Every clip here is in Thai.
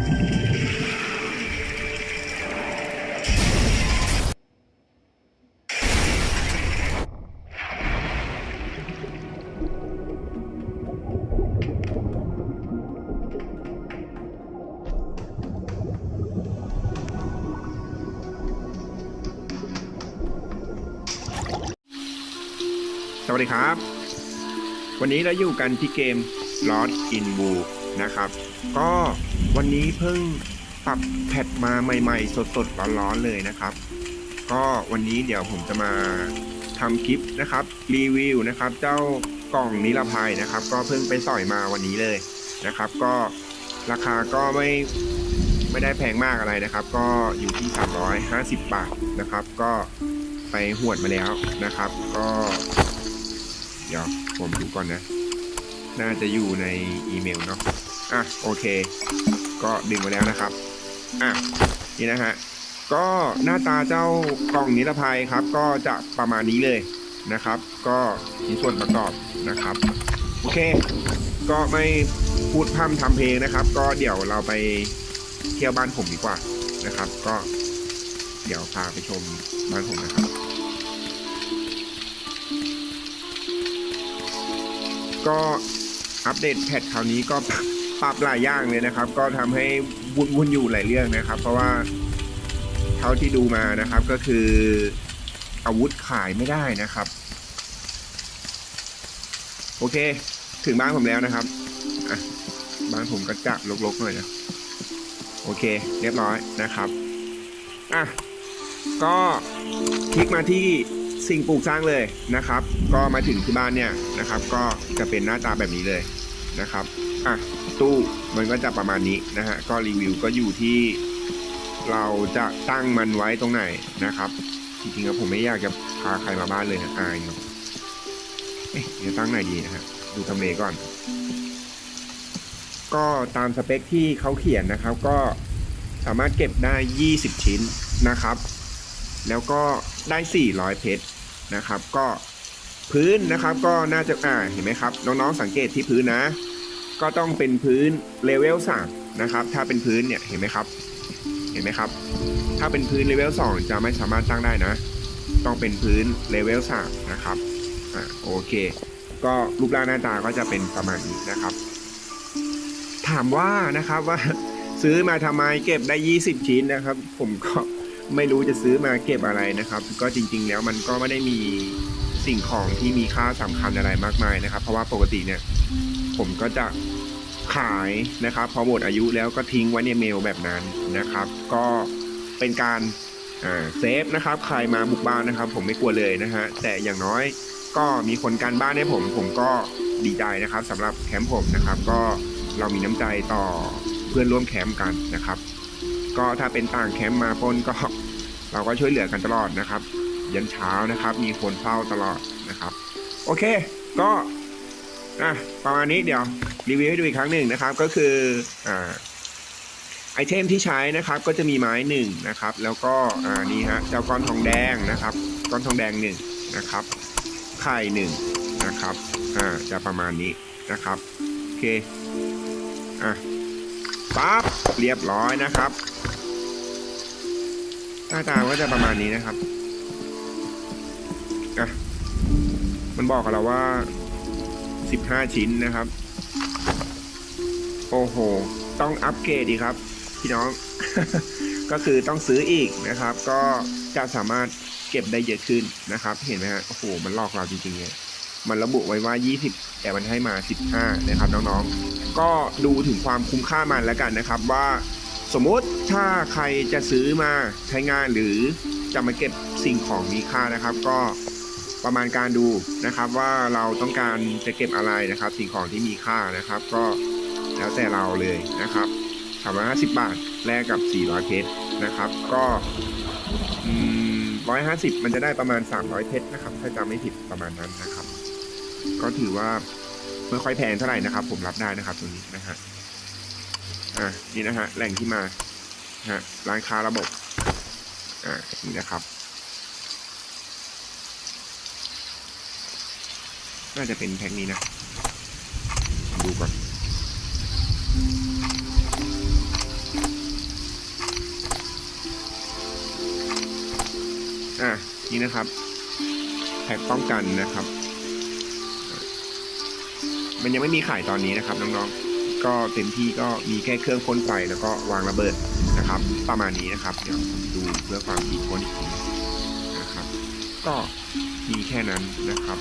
สวัสดีครับ วันนี้เราอยู่กันที่เกม Lost in Blue นะครับ ก็วันนี้เพิ่งปรับแพทมาใหม่ๆ สดๆร้อนๆเลยนะครับ ก็วันนี้เดี๋ยวผมจะมาทำคลิปนะครับรีวิวนะครับเจ้ากล่องนิรภัยนะครับ ก็เพิ่งไปสอยมาวันนี้เลยนะครับ ก็ราคาก็ไม่ไม่ได้แพงมากอะไรนะครับ ก็อยู่ที่ 350 บาทนะครับ ก็ไปหวดมาแล้วนะครับ ก็ เดี๋ยวผมดูก่อนนะ น่าจะอยู่ในอีเมลเนาะอะโอเค ก็ดึงมาแล้วนะครับอะนี่นะฮะก็หน้าตาเจ้ากล่องนิรภัยครับ ก็จะประมาณนี้เลยนะครับ ก็มีส่วนประกอบนะครับโอเค ก็ไม่พูดพร่ำทำเพลงนะครับ ก็เดี๋ยวเราไปเที่ยวบ้านผมดีกว่านะครับ ก็เดี๋ยวพาไปชมบ้านผมนะครับ ก็อัปเดตแพทคราวนี้ก็ปรับหลายอย่างเลยนะครับ ก็ทำให้วุ่นวุ่นอยู่หลายเรื่องนะครับ เพราะว่าเท่าที่ดูมานะครับก็คืออาวุธขายไม่ได้นะครับ โอเค ถึงบ้านผมแล้วนะครับบ้านผมก็จะลกๆหน่อยนะโอเค เรียบร้อยนะครับ อะ ก็คลิกมาที่ สิ่งปลูกสร้างเลยนะครับ ก็มาถึงที่บ้านเนี่ยนะครับ ก็จะเป็นหน้าตาแบบนี้เลยนะครับอะตู้มันก็จะประมาณนี้นะฮะก็รีวิวก็อยู่ที่เราจะตั้งมันไว้ตรงไหนนะครับจริงๆแล้วผมไม่อยากจะพาใครมาบ้านเลยนะอายเนาะเอ๊ะจะตั้งไหนดีนะฮะดูทำเลก่อน ก็ตามสเปคที่เขาเขียนนะครับ ก็สามารถเก็บได้ 20 ชิ้นนะครับ แล้วก็ได้ 400 เพชร นะครับ ก็พื้นนะครับก็น่าจะอ่าเห็นไหมครับ น้องๆสังเกตที่พื้นนะ ก็ต้องเป็นพื้นเลเวล3นะครับ ถ้าเป็นพื้นเนี่ยเห็นไหมครับ เห็นไหมครับ ถ้าเป็นพื้นเลเวล2จะไม่สามารถตั้งได้นะ ต้องเป็นพื้นเลเวล3นะครับอ่าโอเค ก็รูปร่างหน้าตาก็จะเป็นประมาณนี้นะครับ ถามว่านะครับว่าซื้อมาทำไมเก็บได้ 20 ชิ้นนะครับ ผมก็ ไม่รู้จะซื้อมาเก็บอะไรนะครับ ก็จริง ๆ แล้วมันก็ไม่ได้มีสิ่งของที่มีค่าสำคัญอะไรมากมายนะครับ เพราะว่าปกติเนี่ยผมก็จะขายนะครับ พอหมดอายุแล้วก็ทิ้งไว้ในเมลแบบนั้นนะครับ ก็เป็นการเซฟนะครับ ใครมาบุกบ้านนะครับ ผมไม่กลัวเลยนะฮะแต่อย่างน้อยก็มีคนการบ้านให้ผม ผมก็ดีใจนะครับสำหรับแคมป์ผมนะครับ ก็เรามีน้ำใจต่อเพื่อนร่วมแคมป์กันนะครับ ก็ถ้าเป็นต่างแคมป์มาป้นก็เราก็ช่วยเหลือกันตลอดนะครับ ยันเช้านะครับ มีคนเฝ้าตลอดนะครับ โอเค ก็อะประมาณนี้เดี๋ยวรีวิวให้ดูอีกครั้งหนึ่งนะครับ ก็คืออ่าไอเทมที่ใช้นะครับ ก็จะมีไม้หนึ่งนะครับ แล้วก็อ่านี่ฮะเจ้าก้อนทองแดงนะครับ ก้อนทองแดงหนึ่งนะครับไข่หนึ่งนะครับอ่าจะประมาณนี้นะครับโอเคอะปั๊บเรียบร้อยนะครับ หน้าตาก็จะประมาณนี้นะครับอะมันบอกกับเราว่า15ชิ้นนะครับ โอ้โห ต้องอัปเกรดดีครับ พี่น้อง ก็คือต้องซื้ออีกนะครับ ก็จะสามารถเก็บได้เยอะขึ้นนะครับ เห็นไหมฮะ โอ้โห มันหลอกเราจริงๆเลยมันระบุไว้ว่า 20 แต่มันให้มา 15 นะครับน้องๆ ก็ดูถึงความคุ้มค่ามันแล้วกันนะครับว่า สมมติถ้าใครจะซื้อมาใช้งานหรือจะมาเก็บสิ่งของมีค่านะครับ ก็ประมาณการดูนะครับว่าเราต้องการจะเก็บอะไรนะครับ สิ่งของที่มีค่านะครับ ก็แล้วแต่เราเลยนะครับสามร้อยห้าสิบบาทแลกกับสี่ร้อยเพชรนะครับ ก็ร้อยห้าสิบมันจะได้ประมาณสามร้อยเพชรนะครับ ถ้าจำไม่ผิดประมาณนั้นนะครับ ก็ถือว่าไม่ค่อยแพงเท่าไหร่นะครับ ผมรับได้นะครับตรงนี้นะฮะ่ะนี่นะฮะแหล่งที่มาฮะร้านค้าระบบอะนี่นะครับน่าจะเป็นแพ็กนี้นะ ดูก่อนอะนี่นะครับ แพ็กป้องกันนะครับ มันยังไม่มีขายตอนนี้นะครับน้องๆ ก็เต็มที่ก็มีแค่เครื่องพ่นไฟแล้วก็วางระเบิดนะครับ ประมาณนี้นะครับเดี๋ยวดูเพื่อความถี่พ่นอีกทีนะครับ ก็มีแค่นั้นนะครับ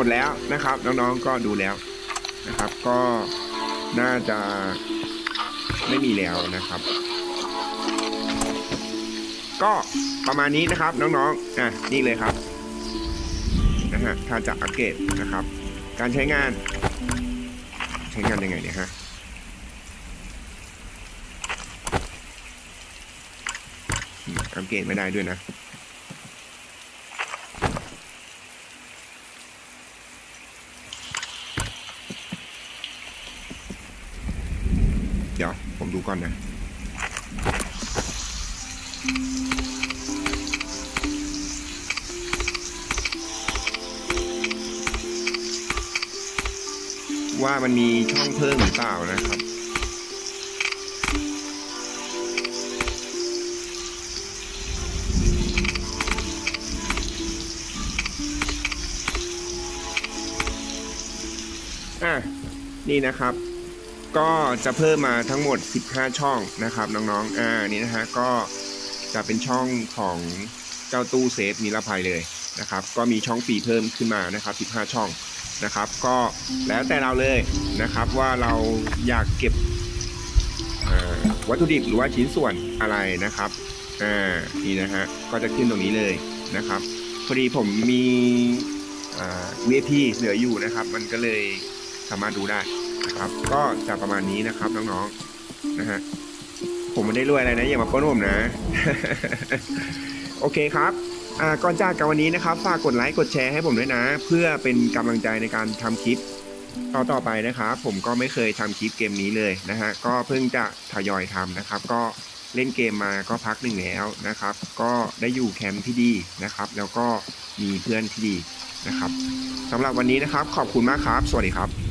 มดแล้วนะครับ น้องๆก็ดูแล้วนะครับ ก็น่าจะไม่มีแล้วนะครับ ก็ประมาณนี้นะครับน้องๆอะนี่เลยครับนะฮะถ้าจะอัปเกรดนะครับ การใช้งาน ใช้งานยังไงเนี่ยฮะอัปเกรดไม่ได้ด้วยนะ เดี๋ยวผมดู ก่อนนะว่ามันมีช่องเพิ่มหรือเปล่านะครับ อะ นี่นะครับ ก็จะเพิ่มมาทั้งหมด 15 ช่องนะครับน้องๆ อ่านี่นะฮะก็จะเป็นช่องของเจ้าตู้เซฟนิรภัยเลยนะครับก็มีช่องฟรีเพิ่มขึ้นมานะครับ 15 ช่องนะครับ ก็แล้วแต่เราเลยนะครับว่าเราอยากเก็บวัตถุดิบหรือว่าชิ้นส่วนอะไรนะครับอ่านี่นะฮะก็จะขึ้นตรงนี้เลยนะครับพอดีผมมีอ่า VIP เหลืออยู่นะครับ มันก็เลยสามารถดูได้ นะครับ ก็จะประมาณนี้นะครับน้องๆนะฮะผมไม่ได้รวยอะไรนะอย่ามาป้นผมนะ โอเคครับก่อนจากกันวันนี้นะครับฝากกดไลค์กดแชร์ให้ผมด้วยนะ เพื่อเป็นกำลังใจในการทำคลิปต่อต่อไปนะครับผมก็ไม่เคยทำคลิปเกมนี้เลยนะฮะก็เพิ่งจะทยอยทำนะครับ ก็เล่นเกมมาก็พักหนึ่งแล้วนะครับ ก็ได้อยู่แคมป์ที่ดีนะครับ แล้วก็มีเพื่อนที่ดีนะครับสำหรับวันนี้นะครับขอบคุณมากครับ สวัสดีครับ